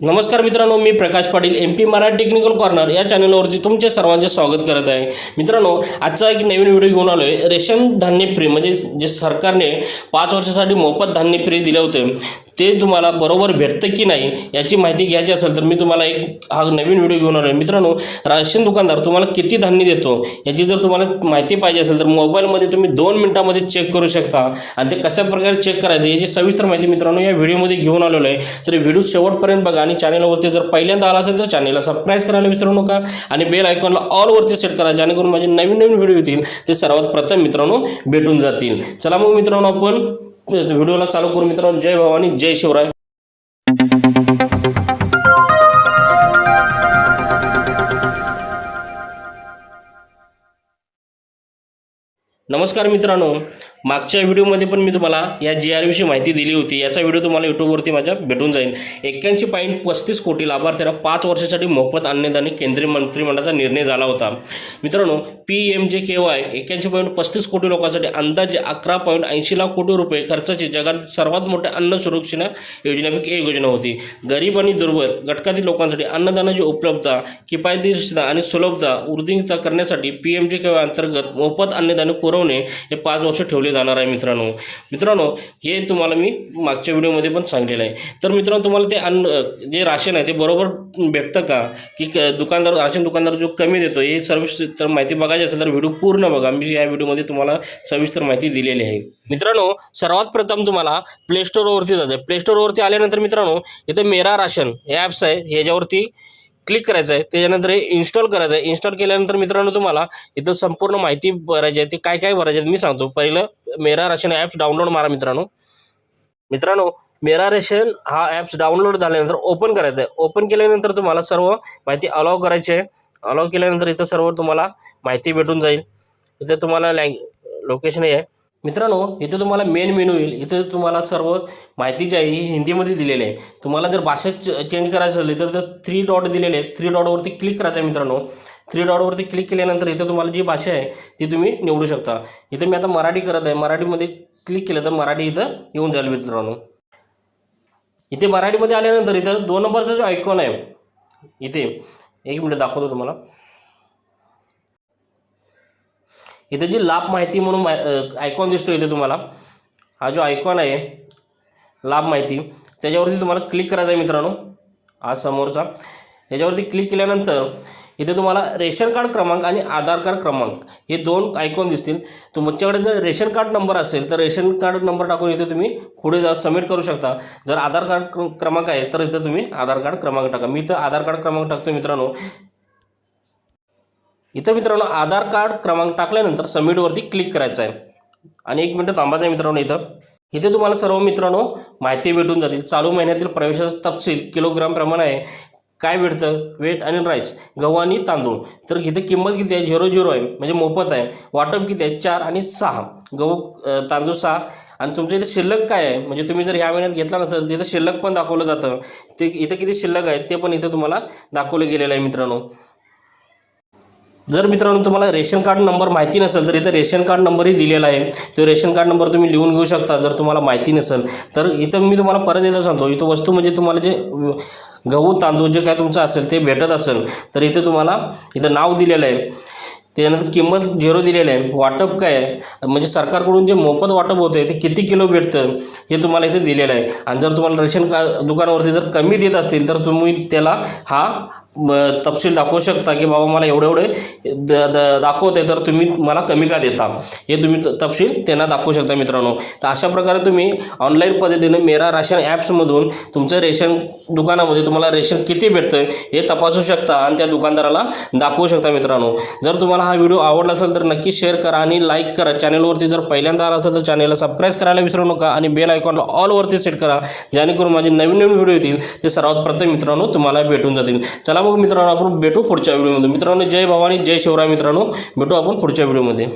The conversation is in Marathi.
नमस्कार मित्रांनो मी Prakash Patil M P Marathi technical corner या चॅनलवरती तुमचे सर्वांचे स्वागत करत आहे. मित्रांनो आजचा एक नवीन व्हिडिओ घेऊन आलो आहे रेशन धान्य फ्री म्हणजे जे सरकारने पाच वर्षासाठी मोफत धान्य फ्री दिले होते. ते तुम्हाला बरोबर भेटतं की नाही याची माहिती घ्यायची असेल तर मी तुम्हाला एक हा नवीन व्हिडिओ घेऊन आलो आहे मित्रांनो राशन दुकानदार तुम्हाला किती धान्य देतो याची जर तुम्हाला माहिती पाहिजे असेल तर मोबाईलमध्ये तुम्ही दोन मिनटामध्ये चेक करू शकता. आणि ते कशा प्रकारे चेक करायचं याची सविस्तर माहिती मित्रांनो या व्हिडिओमध्ये घेऊन आलेलो आहे. तर व्हिडिओ शेवटपर्यंत बघा आणि चॅनलवरती जर पहिल्यांदा आला असेल तर चॅनलला सबस्क्राईब करायला विसरू नका आणि बेल आयकॉनला ऑलवरती सेट करा जेणेकरून माझे नवीन नवीन व्हिडिओ येतील. ते सर्वात प्रथम मित्रांनो भेटून जातील. चला मग मित्रांनो आपण व्हिडिओला चालू करू मित्रांनो. जय भवानी जय शिवराय. नमस्कार मित्रांनो. मागच्या व्हिडिओमध्ये पण मी तुम्हाला या जी आर विषयी माहिती दिली होती. याचा व्हिडिओ तुम्हाला यूट्यूबवरती माझ्या भेटून जाईल. एक्क्याऐंशी पॉईंट पस्तीस कोटी लाभार्थ्यांना पाच वर्षासाठी मोफत अन्नदानी केंद्रीय मंत्रिमंडळाचा निर्णय झाला होता. मित्रांनो पी एम जे के वाय एक्क्याऐंशी पॉईंट पस्तीस कोटी लोकांसाठी अंदाजे अकरा पॉईंट ऐंशी लाख कोटी रुपये खर्चाची जगात सर्वात मोठ्या अन्न सुरक्षा योजनेपैकी एक योजना होती. गरीब आणि दुर्बल घटकातील लोकांसाठी अन्नदानाची उपलब्धता किफायतशीरता आणि सुलभता वृद्धिंगता करण्यासाठी पी एम जे के वाय अंतर्गत मोफत अन्नदान पुरवणे हे पाच वर्ष ठेवले जाणार आहे मित्रांनो. मित्रांनो हे तुम्हाला मी मागच्या व्हिडिओमध्ये पण सांगलेलं आहे. तर मित्रांनो तुम्हाला ते अन्न जे राशन आहे ते बरोबर भेटतं का? की क- दुकानदार राशन दुकानदार जो कमी देतो हे सविस्तर माहिती बघायची असेल तर व्हिडिओ पूर्ण बघा. मी या व्हिडिओमध्ये तुम्हाला सविस्तर माहिती दिलेली आहे. मित्रांनो सर्वात प्रथम तुम्हाला प्ले स्टोरवरती जायचं आहे प्ले स्टोरवरती आल्यानंतर मित्रांनो इथं मेरा राशन हे ॲप्स आहे. ह्याच्यावरती क्लिक करायचं आहे त्याच्यानंतर हे इन्स्टॉल करायचं आहे. इन्स्टॉल केल्यानंतर मित्रांनो तुम्हाला इथं संपूर्ण माहिती भरायची आहे. ती काय काय भरायची आहे मी सांगतो. पहिलं मेरा राशन ॲप्स डाउनलोड मारा मित्रांनो. मित्रांनो मेरा रेशन हा ॲप्स डाउनलोड झाल्यानंतर ओपन करायचं आहे. ओपन केल्यानंतर तुम्हाला सर्व माहिती अलाव करायची आहे. अलाव केल्यानंतर इथं सर्व तुम्हाला माहिती भेटून जाईल. इथे तुम्हाला लँग लोकेशन हे आहे. मित्रांनो इथे तुम्हाला मेन मेनू येईल. इथे तुम्हाला सर्व माहिती जी आहे ही हिंदीमध्ये दिलेली आहे. तुम्हाला जर भाषा चेंज करायचं असेल तर थ्री डॉट दिलेले आहे थ्री डॉटवरती क्लिक करायचं आहे मित्रांनो. थ्री डॉटवरती क्लिक केल्यानंतर इथं तुम्हाला जी भाषा आहे ती तुम्ही निवडू शकता. इथं मी आता मराठी करत आहे. मराठीमध्ये क्लिक केलं तर मराठी इथं येऊन जाईल मित्रांनो. इथे मराठीमध्ये आल्यानंतर इथं दोन नंबरचा जो आयकॉन आहे इथे एक मिनिट दाखवतो तुम्हाला. इथे जी लाभ माहिती म्हणून आयकॉन दिसतो इथे तुम्हाला. हा जो आयकॉन आहे लाभ माहिती त्याच्यावरती तुम्हाला क्लिक करायचं आहे मित्रांनो. हा समोरचा. याच्यावरती क्लिक केल्यानंतर इथे तुम्हाला रेशन कार्ड क्रमांक आणि आधार कार्ड क्रमांक हे दोन आयकॉन दिसतील. तुमच्याकडे जर रेशन कार्ड नंबर असेल तर रेशन कार्ड नंबर टाकून इथे तुम्ही पुढे जा सबमिट करू शकता. जर आधार कार्ड क्र- क्रमांक आहे तर इथं तुम्ही आधार कार्ड क्रमांक टाका. मी इथं आधार कार्ड क्रमांक टाकतो मित्रांनो. इथं मित्रांनो आधार कार्ड क्रमांक टाकल्यानंतर सबमिटवरती क्लिक करायचं आहे. आणि एक मिनटं थांबायचं आहे मित्रांनो इथं. इथे तुम्हाला सर्व मित्रांनो माहिती भेटून जातील. चालू महिन्यातील प्रवेशाचा तपशील किलोग्रामप्रमाणे आहे काय भेटतं वेट आणि राईस गहू आणि तांदूळ. तर इथं किंमत किती आहे? झिरो झिरो आहे म्हणजे मोफत आहे. वाटप किती आहे? चार आणि सहा. गहू तांदूळ सहा. आणि तुमच्या इथे शिल्लक काय आहे? म्हणजे तुम्ही जर ह्या महिन्यात घेतला नसेल तिथं शिल्लक पण दाखवलं जातं. ते इथं किती शिल्लक आहे ते पण इथं तुम्हाला दाखवलं गेलेलं आहे मित्रांनो. जर मित्रांनो तुम्हाला रेशन कार्ड नंबर माहिती नसेल तर इथं रेशन कार्ड नंबरही दिलेला आहे. तो रेशन कार्ड नंबर तुम्ही लिहून घेऊ शकता जर तुम्हाला माहिती नसेल. तर इथं मी तुम्हाला परत एकदा सांगतो इथं वस्तू म्हणजे तुम्हाला जे गहू तांदूळ जे काय तुमचं असेल ते भेटत असेल तर इथं तुम्हाला इथं नाव दिलेलं आहे. त्यानंतर किंमत झिरो दिलेलं आहे. वाटप काय आहे? म्हणजे सरकारकडून जे मोफत वाटप होतं आहे ते किती किलो भेटतं हे तुम्हाला इथे दिलेलं आहे. आणि जर तुम्हाला रेशन का दुकानावरती जर कमी देत असतील तर तुम्ही त्याला हा तपशील दाखवू शकता की बाबा मला एवढे एवढे द द दाखवते तर तुम्ही मला कमी का देता? हे तुम्ही तपशील त्यांना दाखवू शकता मित्रांनो. तर अशा प्रकारे तुम्ही ऑनलाईन पद्धतीने मेरा राशन ॲप्समधून तुमचं रेशन दुकानामध्ये तुम्हाला रेशन किती भेटतं हे तपासू शकता आणि त्या दुकानदाराला दाखवू शकता मित्रांनो. जर तुम्हाला हा व्हिडिओ आवडला असेल तर नक्की शेअर करा आणि लाईक करा. चॅनलवरती जर पहिल्यांदा आला असेल तर चॅनलला सबस्क्राईब करायला विसरू नका आणि बेल आयकॉनला ऑलवरती सेट करा. जेणेकरून माझे नवीन नवीन व्हिडिओ येतील. ते सर्वात प्रथम मित्रांनो तुम्हाला भेटून जातील. चला मग मित्रांनो आपण भेटू पुढच्या व्हिडिओमध्ये मित्रांनो जय भवानी जय शिवराय मित्रांनो. भेटू आपण पुढच्या व्हिडिओमध्ये